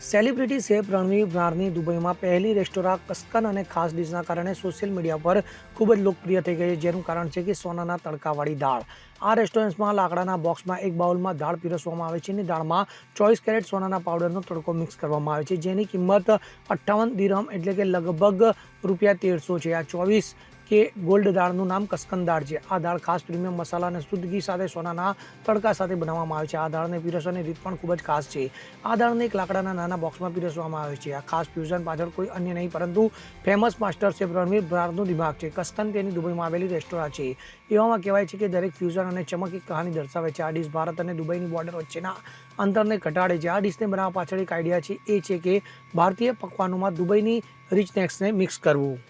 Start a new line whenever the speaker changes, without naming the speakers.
Celebrity chef Ranveer બ્રારની દુબઈમાં પહેલી restaurant કસ્કન અને ખાસ ડીશના કારણે સોશિયલ મીડિયા પર ખૂબ જ લોકપ્રિય થઈ ગઈ છે, જેનું કારણ છે કે સોનાના તડકાવાળી દાળ. આ રેસ્ટોરન્ટ્સમાં લાકડાના બોક્સમાં એક બાઉલમાં દાળ પીરસવામાં આવે છે અને દાળમાં ચોવીસ કેરેટ સોનાના પાવડરનો તડકો મિક્સ કરવામાં આવે છે, જેની કિંમત અઠ્ઠાવન દિરહમ એટલે કે લગભગ રૂપિયા તેરસો છે. આ ચોવીસ કે ગોલ્ડ દાળનું નામ કસ્કન દાળ છે. આ દાળ ખાસ પ્રીમિયમ મસાલા અને શુદ્ધ ઘી સાથે સોનાના તડકા સાથે બનાવવામાં આવે છે. આ દાળને પીરસવાની રીત પણ ખૂબ જ ખાસ છે. આ દાળને એક લાકડાના નાના બોક્સમાં પીરસવામાં આવે છે. આ ખાસ ફ્યુઝન પાછળ કોઈ અન્ય નહીં, પરંતુ ફેમસ માસ્ટર શેફ રણવીર બ્રારનું દિમાગ છે. કસ્કન તેની દુબઈમાં આવેલી રેસ્ટોરાં છે. એવામાં કહેવાય છે કે દરેક ફ્યુઝન અને ચમક એક કહાની દર્શાવે છે. આ ડિશ ભારત અને દુબઈની બોર્ડર વચ્ચેના અંતરને ઘટાડે છે. આ ડિશને બનાવવા પાછળ એક આઈડિયા છે. એ છે કે ભારતીય પકવાનોમાં દુબઈની રિચનેસને મિક્સ કરવું.